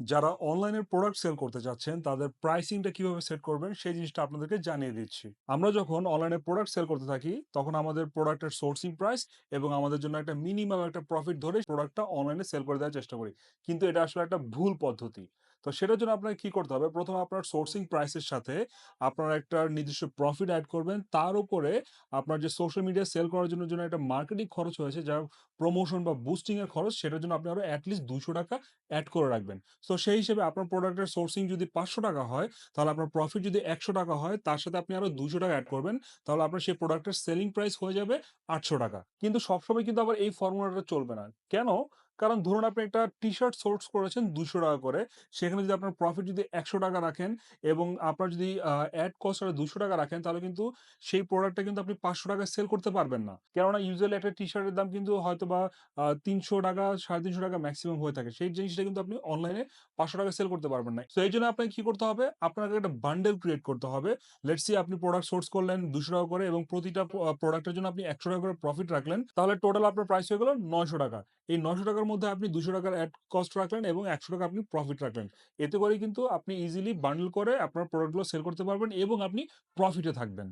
যারা অনলাইনে product sell করতে চাচ্ছেন, তাদের প্রাইসিংটা কীভাবে সেট করবেন সেই জিনিসটা আপনাদেরকে জানিয়ে দিচ্ছি। আমরা যখন অনলাইনে প্রোডাক্ট সেল করতে থাকি, তখন আমাদের প্রোডাক্টের সোর্সিং প্রাইস এবং আমাদের জন্য একটা মিনিমাম একটা প্রফিট ধরে প্রোডাক্টটা অনলাইনে সেল করে দেওয়ার চেষ্টা করি। কিন্তু এটা আসলে একটা ভুল পদ্ধতি। তো সেটার জন্য আপনাকে কি করতে হবে? ১ম এ আপনার সোর্সিং প্রাইসের সাথে আপনার একটা নির্দিষ্ট প্রফিট অ্যাড করবেন। তার উপরে আপনার যে সোশ্যাল মিডিয়া সেল করার জন্য, জন্য একটা মার্কেটিং খরচ হয়েছে, যার প্রমোশন বা বুস্টিং এর খরচ, সেটার জন্য আপনি আরও এট লিস্ট ৳২০০ এড করে রাখবেন। সো সেই হিসেবে আপনার প্রোডাক্টের সোর্সিং যদি ৳৫০০ হয়, তাহলে আপনার প্রফিট যদি ৳১০০ হয়, তার সাথে আপনি আরও ৳২০০ এড করবেন। তাহলে আপনার সেই প্রোডাক্টের সেলিং প্রাইস হয়ে যাবে ৳৮০০ কিন্তু সবসময় কিন্তু আবার এই ফর্মুলাটা চলবে না। কেন? কারণ ধরুন আপনি একটা টি-শার্ট সোর্স করেছেন ৳২০০ করে। সেখানে যদি আপনার প্রফিট যদি ৳১০০ রাখেন এবং আপনার যদি অ্যাড কস্ট আর ৳২০০ রাখেন, তাহলে কিন্তু সেই প্রোডাক্টটা কিন্তু আপনি ৳৫০০ য় সেল করতে পারবেন না। কেননা ইউজুয়ালি একটা টি-শার্টের দাম কিন্তু হয়তো বা তিনশো টাকা সাড়ে তিনশো টাকা ম্যাক্সিমাম হয়ে থাকে। সেই জিনিসটা কিন্তু আপনি অনলাইনে পাঁচশো টাকা সেল করতে পারবেন না। তো এই জন্য আপনাকে কি করতে হবে? আপনাকে একটা বান্ডেল ক্রিয়েট করতে হবে। লেটস আপনি প্রোডাক্ট সোর্স করলেন ৳২০০ করে এবং প্রতিটা প্রোডাক্টের জন্য আপনি ৳১০০ করে প্রফিট রাখলেন। তাহলে টোটাল আপনার প্রাইস হয়ে গেল ৳৯০০ এই নশো টাকার মধ্যে আপনি দুশো টাকার অ্যাড কস্ট রাখলেন এবং ৳১০০ আপনি প্রফিট রাখলেন। এতে করে কিন্তু আপনি ইজিলি বান্ডেল করে আপনার প্রোডাক্টগুলো সেল করতে পারবেন এবং আপনি প্রফিটে থাকবেন।